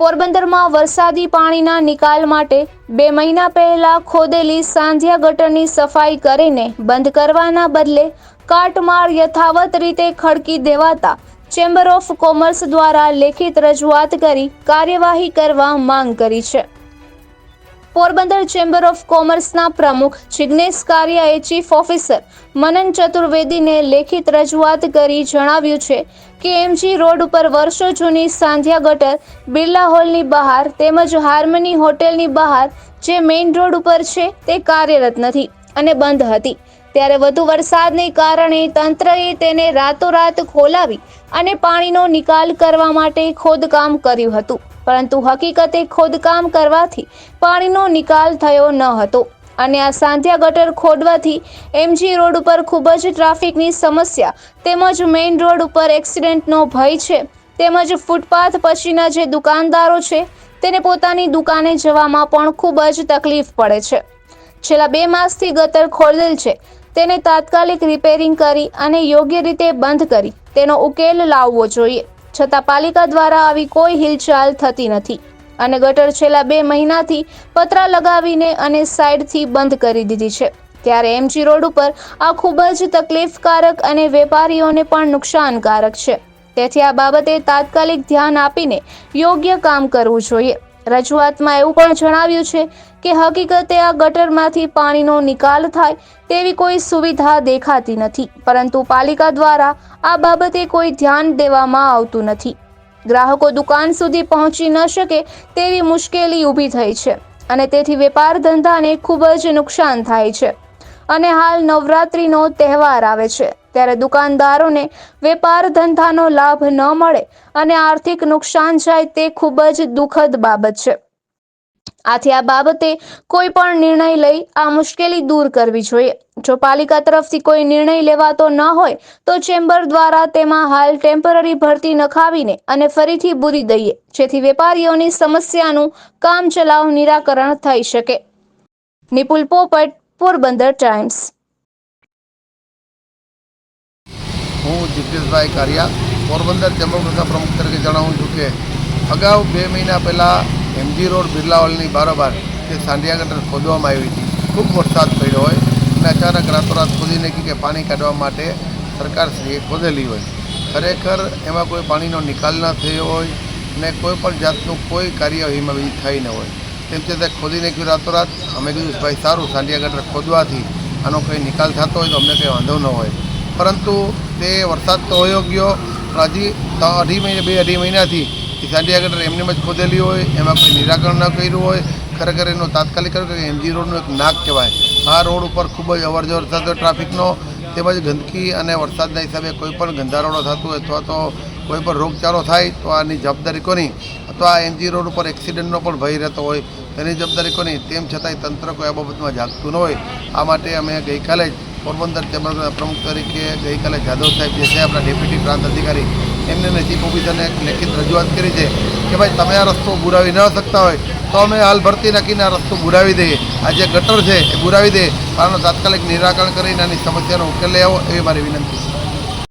પોરબંદરમાં વરસાદી પાણીના નિકાલ માટે બે મહિના પહેલા ખોદેલી સાંધિયા ગટરની સફાઈ કરીને બંધ કરવાના બદલે કાટમાળ યથાવત રીતે ખડકી દેવાતા ચેમ્બર ઓફ કોમર્સ દ્વારા લેખિત રજૂઆત કરી કાર્યવાહી કરવા માંગ કરી છે. પોરબંદર ચેમ્બર ઓફ કોમર્સના પ્રમુખ જિગ્નેશ કારિયાએ ચીફ ઓફિસર મનન ચતુર્વેદીને લેખિત રજૂઆત કરી જણાવ્યું છે કે એમજી રોડ ઉપર વર્ષો જૂની સાંધ્યા ગટર, બિરલા હોલની બહાર તેમજ હાર્મની હોટેલની બહાર જે મેઇન રોડ ઉપર છે તે કાર્યરત નથી અને બંધ હતી. ત્યારે વધુ વરસાદને કારણે તંત્રએ તેને રાતોરાત ખોલાવી અને પાણીનો નિકાલ કરવા માટે ખોદકામ કર્યું હતું. પરંતુ હકીકતે ખોદકામ કરવાથી પાણીનો નિકાલ થયો ન હતો. અને આ સાંધ્યા ગટર ખોદવાથી એમજી રોડ ઉપર ખૂબ જ ટ્રાફિકની સમસ્યા તેમજ મેઇન રોડ ઉપર એક્સિડન્ટનો ભય છે. તેમજ ફૂટપાથ પછીના જે દુકાનદારો છે તેને પોતાની દુકાને જવામાં પણ ખૂબ જ તકલીફ પડે છે. છેલ્લા બે માસથી ગટર ખોલેલ છે. તેને તાત્કાલિક રિપેરિંગ કરી અને યોગ્ય રીતે બંધ કરી તેનો ઉકેલ લાવવો જોઈએ. છતાં પાલિકા દ્વારા આવી કોઈ હિલચાલ થતી નથી અને ગટર છેલ્લા બે મહિનાથી પતરા લગાવીને અને સાઈડથી બંધ કરી દીધી છે. ત્યારે એમજી રોડ ઉપર આ ખૂબ જ તકલીફકારક અને વેપારીઓને પણ નુકસાનકારક છે. તેથી આ બાબતે તાત્કાલિક ધ્યાન આપીને યોગ્ય કામ કરવું જોઈએ. રજૂઆતમાં એવું પણ જણાવ્યું છે કે હકીકતે આ ગટરમાંથી પાણીનો નિકાલ થાય તેવી કોઈ સુવિધા દેખાતી નથી, પરંતુ પાલિકા દ્વારા આ બાબતે કોઈ ધ્યાન દેવામાં આવતું નથી. ગ્રાહકો દુકાન સુધી પહોંચી ન શકે તેવી મુશ્કેલી ઊભી થઈ છે અને તેથી વેપાર ધંધાને ખૂબ જ નુકસાન થાય છે. અને હાલ નવરાત્રિનો તહેવાર આવે છે, ત્યારે દુકાનદારોને વેપાર ધંધાનો લાભ ન મળે અને આર્થિક નુકસાન જાય તે ખૂબ જ દુઃખદ બાબત છે. આથી આ બાબતે કોઈ પણ નિર્ણય લઈ આ મુશ્કેલી દૂર કરવી જોઈએ. જો પાલિકા તરફથી કોઈ નિર્ણય લેવાતો ન હોય, તો ચેમ્બર દ્વારા તેમાં હાલ ટેમ્પરરી ભરતી નખાવીને અને ફરીથી બુરી દઈએ, જેથી વેપારીઓની સમસ્યાનું કામચલાઉ નિરાકરણ થઈ શકે. નિપુલ પોપટ, પોરબંદર ટાઈમ્સ. હું જિગ્નેશભાઈ કારિયા, પોરબંદર ચેમ્બર પ્રમુખ તરીકે જણાવું છું કે, અગાઉ બે મહિના પહેલાં એમજી રોડ બિરલા હોલની બારોબાર જે સાંઢિયા ગટર ખોદવામાં આવી હતી. ખૂબ વરસાદ પડ્યો હોય અને અચાનક રાતોરાત ખોદી નાખી કે પાણી કાઢવા માટે સરકારશ્રીએ ખોદેલી હોય. ખરેખર એમાં કોઈ પાણીનો નિકાલ ન થયો હોય ને કોઈ પણ જાતનું કોઈ કાર્ય એમાં બી થઈ ન હોય. તેમ છતાં ખોદી નાખ્યું રાતોરાત. અમે કીધું, ભાઈ, સારું સાંઢિયા ગટર ખોદવાથી આનો કંઈ નિકાલ થતો હોય તો અમને કંઈ વાંધો ન હોય. પરંતુ તે વરસાદ તો હોયો ગયો. હજી અઢી મહિને, બે અઢી મહિનાથી એ ગટર એમને જ ખોદેલી હોય, એમાં કોઈ નિરાકરણ ન કર્યું હોય, ખરેખર એનું તાત્કાલિક એમજી રોડનું એક નાક કહેવાય. આ રોડ ઉપર ખૂબ જ અવર જવર થતો ટ્રાફિકનો, તેમજ ગંદકી અને વરસાદના હિસાબે કોઈ પણ ગંધારોડો થતું હોય, અથવા તો કોઈ પણ રોગચાળો થાય, તો આની જવાબદારી કોની? અથવા આ એમજી રોડ ઉપર એક્સિડન્ટનો પણ ભય રહેતો હોય, તેની જવાબદારી કોની? તેમ છતાંય તંત્ર કોઈ આ બાબતમાં જાગતું ન હોય. આ માટે અમે ગઈકાલે જ પોરબંદર ચેમ્બરના પ્રમુખ તરીકે ગઈકાલે જાદવ સાહેબ જે છે, આપણા ડેપ્યુટી પ્રાંત અધિકારી, એમને અને ચીફ ઓફિસરને એક લેખિત રજૂઆત કરી છે કે ભાઈ તમે આ રસ્તો બુરાવી ન શકતા હોય, તો અમે હાલ ભરતી નાખીને આ રસ્તો બુરાવી દઈએ. આ જે ગટર છે એ બુરાવી દઈએ. આનું તાત્કાલિક નિરાકરણ કરીને આની સમસ્યાનો ઉકેલ લઈ આવો, એવી મારી વિનંતી છે.